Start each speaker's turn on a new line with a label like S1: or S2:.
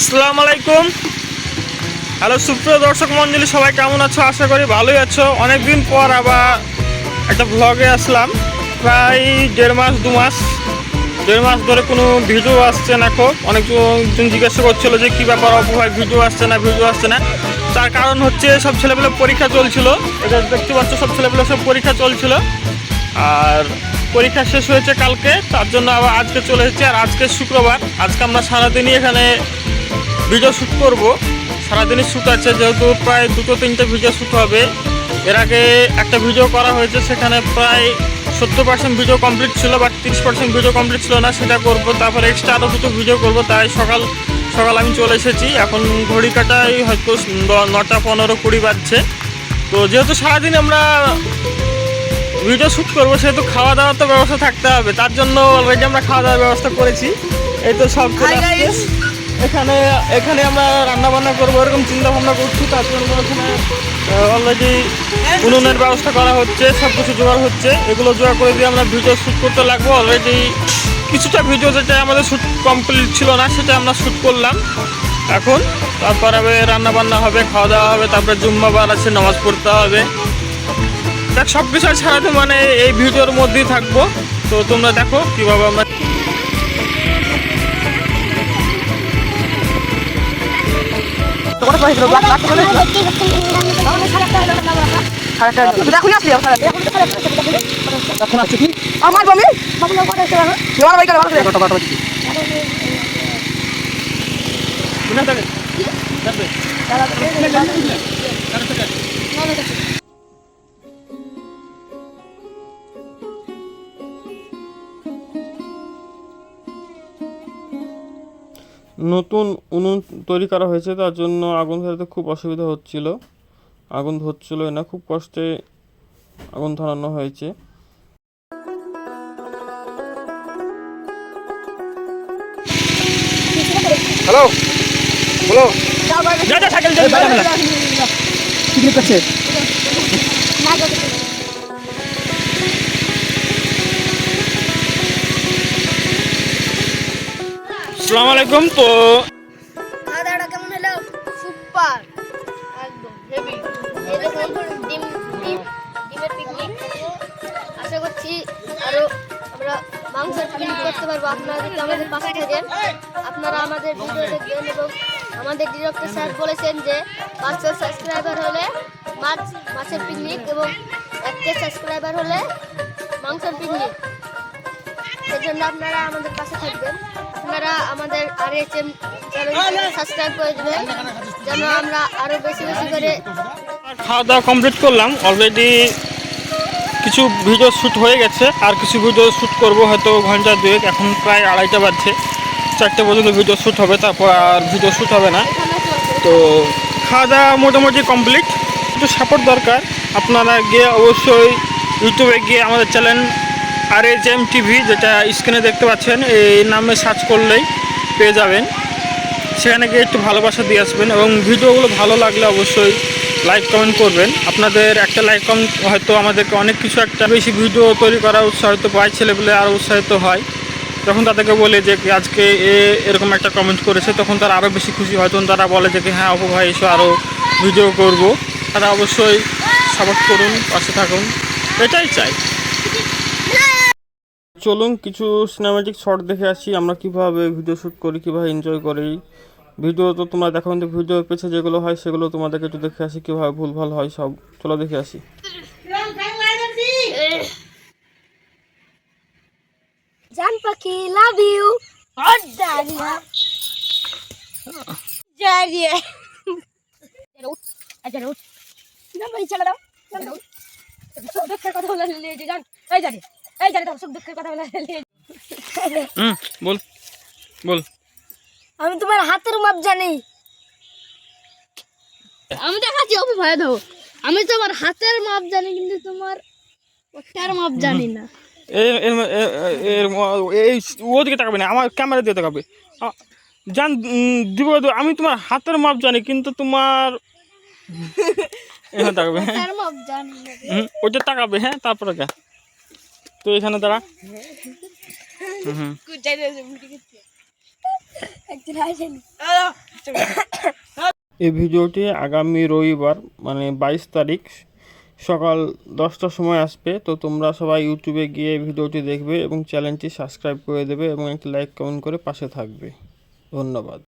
S1: আসসালামু আলাইকুম। হ্যালো, সুপ্রিয় দর্শক মণ্ডলী সবাই কেমন আছো? আশা করি ভালোই আছো। অনেকদিন পর আবার একটা ব্লগে আসলাম। প্রায় দেড় মাস, দু মাস, দেড় মাস ধরে কোনো ভিডিও আসছে না খুব। অনেকজন জিজ্ঞাসা করছিল যে কী ব্যাপার অপভায় ভিডিও আসছে না ভিডিও আসছে না। তার কারণ হচ্ছে সব ছেলেপেলে পরীক্ষা চলছিল। এটা দেখতে পাচ্ছ, সব ছেলেপেলে সব পরীক্ষা চলছিল। আর পরীক্ষা শেষ হয়েছে কালকে। তার জন্য আবার আজকে চলে এসেছি। আর আজকে শুক্রবার। আজকে আমরা সারাদিনই এখানে ভিডিও শ্যুট করব। সারাদিনই শ্যুট আছে যেহেতু প্রায় দুটো তিনটে ভিডিও শ্যুট হবে। এর আগে একটা ভিডিও করা হয়েছে সেখানে প্রায় সত্তর পার্সেন্ট ভিডিও কমপ্লিট ছিল বাট তিরিশ পার্সেন্ট ভিডিও কমপ্লিট ছিল না সেটা করব। তারপরে এক্সট্রা আরও দুটো ভিডিও করব তাই সকাল সকাল আমি চলে এসেছি। এখন ঘড়ি কাটাই হয়তো নটা পনেরো কুড়ি বাজছে। তো যেহেতু সারাদিন আমরা ভিডিও শ্যুট করব সেহেতু খাওয়া দাওয়ার তো ব্যবস্থা থাকতে হবে। তার জন্য অলরেডি আমরা খাওয়া দাওয়ার ব্যবস্থা করেছি। এই তো সব এখানে এখানে আমরা রান্না বান্না করব, এরকম চিন্তা ভাবনা করছি। তার জন্য এখানে অলরেডি উনুনের ব্যবস্থা করা হচ্ছে সব কিছু জোগাড় হচ্ছে। এগুলো জোগাড় করে দিয়ে আমরা ভিডিও শ্যুট করতে লাগবো। অলরেডি কিছুটা ভিডিও যেটা আমাদের শ্যুট কমপ্লিট ছিল না, সেটা আমরা শ্যুট করলাম। এখন তারপর হবে রান্না বান্না হবে, খাওয়া দাওয়া হবে, তারপরে জুম্মাবার আছে, নামাজ পড়তে হবে। সব বিষয় ছাড়াতে মানে এই ভিডিওর মধ্যেই থাকব। তো তোমরা দেখো কীভাবে আমরা
S2: তোমরা পাইছো ব্লাক এখন কি? আমার বামি ভালো করে
S1: নতুন উনুন তৈরি করা হয়েছে তার জন্য আগুন ধরাতে খুব অসুবিধা হচ্ছিল। আগুন ধরছিল না খুব কষ্টে আগুন ধরানো হয়েছে।
S2: হ্যালো? বলো
S1: যা যা সাইকেল
S2: কি
S1: আসসালামু আলাইকুম তো
S3: খাওয়া কেমন হলো সুপার। একদম হেভি এই ডিম ডিম ডিমের পিকনিক আশা করছি আরও আমরা মাংসের পিকনিক করতে পারব। আপনারা যদি আমাদের পাশে থাকেন। আপনারা আমাদের ভিডিও দেখবেন এবং আমাদের ডিরেক্টর স্যার বলেছেন যে পাঁচশো সাবস্ক্রাইবার হলে মাছ মাছের পিকনিক এবং একটা সাবস্ক্রাইবার হলে মাংসের পিকনিক সেজন্য আপনারা আমাদের পাশে থাকবেন। আর চ্যানেল সাবস্ক্রাইব করে দেবেন, যেন আমরা আরও বেশি বেশি করে
S1: খাওয়া দাওয়া কমপ্লিট করলাম। অলরেডি কিছু ভিডিও শ্যুট হয়ে গেছে। আর কিছু ভিডিও শ্যুট করব হয়তো ঘণ্টা দুয়েক। এখন প্রায় আড়াইটা বাজছে। চারটে পর্যন্ত ভিডিও শ্যুট হবে, তারপর আর ভিডিও শ্যুট হবে না। তো খাওয়া দাওয়া মোটামুটি কমপ্লিট একটু সাপোর্ট দরকার। আপনারা গিয়ে অবশ্যই ইউটিউবে গিয়ে আমাদের চ্যানেল আর এইচ এম টিভি যেটা স্ক্রিনে দেখতে পাচ্ছেন, এই নামে সার্চ করলেই পেয়ে যাবেন। সেখানে গিয়ে একটু ভালোবাসা দিয়ে আসবেন এবং ভিডিওগুলো ভালো লাগলে অবশ্যই লাইক কমেন্ট করবেন। আপনাদের একটা লাইক কমেন্ট হয়তো আমাদেরকে অনেক কিছু একটা বেশি ভিডিও তৈরি করার উৎসাহিত পায়, ছেলেপেলে আরও উৎসাহিত হয়। যখন তাদেরকে বলে যে আজকে এ এরকম একটা কমেন্ট করেছে, তখন তারা আরও বেশি খুশি হয়। তখন তারা বলে যে হ্যাঁ অপু ভাই, এসো আরও ভিডিও করব। তারা অবশ্যই সাপোর্ট করুন, পাশে থাকুন। এটাই চাই। চলুন কিছু সিনেমাটিক শর্ট দেখে আসি আমরা কীভাবে ভিডিও শ্যুট করি কীভাবে এনজয় করি। ভিডিও তো তোমরা দেখো কিন্তু ভিডিও পেছে যেগুলো হয় সেগুলো তোমাদেরকে একটু দেখে আসি কীভাবে ভুল ভালো হয় সব। চলো দেখে আসি।
S3: জান পাখি লাভ ইউ জারিয়া। জারিয়া। আচ্ছা উঠ। না ভাই চলে দাও। চলে দাও সব দুঃখের কথা বলে নিয়ে জান। এই জানি। এই জানি সব দুঃখের কথা বলে
S1: হুম বল বল।
S3: আমি তোমার হাতের মাপ জানি। আমি দেখাচ্ছি অপু ভাই দাও। আমি তোমার হাতের মাপ জানি কিন্তু তোমার ওটার মাপ জানি না।
S1: ওদিকে তাকাবে না আমার ক্যামেরা দিয়ে তাকাবে। জান দিব। আমি তোমার হাতের মাপ জানি কিন্তু তোমার তাকাবে। হ্যাঁ
S3: মাপ জানি না।
S1: হুম, ওইটা তাকাবে হ্যাঁ তারপরে কে তো এখানে দাঁড়া। এই ভিডিওটি আগামী রবিবার মানে বাইশ তারিখ, সকাল দশটার সময় আসবে। তো তোমরা সবাই ইউটিউবে গিয়ে ভিডিওটি দেখবে এবং চ্যানেলটি সাবস্ক্রাইব করে দেবে এবং একটি লাইক কমেন্ট করে পাশে থাকবে। ধন্যবাদ।